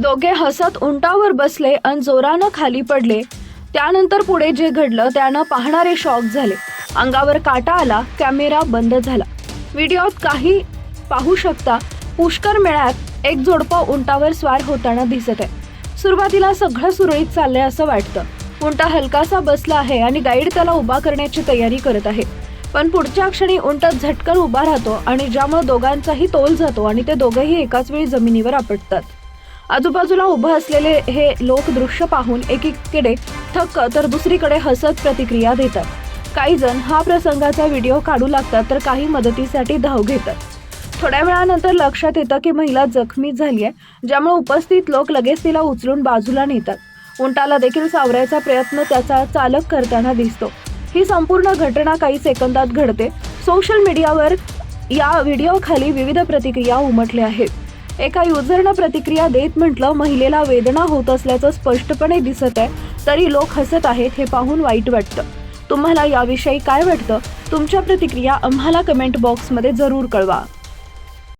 दोघे हसत उंटावर बसले आणि जोरानं खाली पडले. त्यानंतर पुढे जे घडलं त्यानं पाहणारे शॉक झाले. अंगावर काटा आला कॅमेरा बंद झाला. व्हिडिओत काही पाहू शकता पुष्कर मेळ्यात एक जोडपं उंटावर स्वार होताना दिसत आहे सुरुवातीला सगळं सुरळीत चाललंय असं वाटतं. उंटा हलकासा बसला आहे आणि गाईड त्याला उभा करण्याची तयारी करत आहे. पण पुढच्या क्षणी उंट झटकन उभा राहतो आणि ज्यामुळे दोघांचाही तोल जातो आणि ते दोघेही एकाच वेळी जमिनीवर आपटतात. आजूबाजूला उभं असलेले हे लोक दृश्य पाहून एकीकडे थक्क तर दुसरीकडे हसत प्रतिक्रिया देतात. काही जण हा प्रसंगाचा व्हिडिओ काढू लागतात तर काही मदतीसाठी धाव घेतात. थोड्या वेळानंतर लक्षात येतं की महिला जखमी झाली आहे ज्यामुळे उपस्थित लोक लगेच तिला उचलून बाजूला नेतात. उंटाला देखील सावरायचा प्रयत्न त्याचा चालक करताना दिसतो. ही संपूर्ण घटना काही सेकंदात घडते. सोशल मीडियावर या व्हिडिओखाली विविध प्रतिक्रिया उमटल्या आहेत. एका युजरनं प्रतिक्रिया देत म्हटलं महिलेला वेदना होत असल्याचं स्पष्टपणे दिसत आहे तरी लोक हसत आहेत हे पाहून वाईट वाटतं. तुम्हाला याविषयी काय वाटतं? तुमच्या प्रतिक्रिया आम्हाला कमेंट बॉक्समध्ये जरूर कळवा.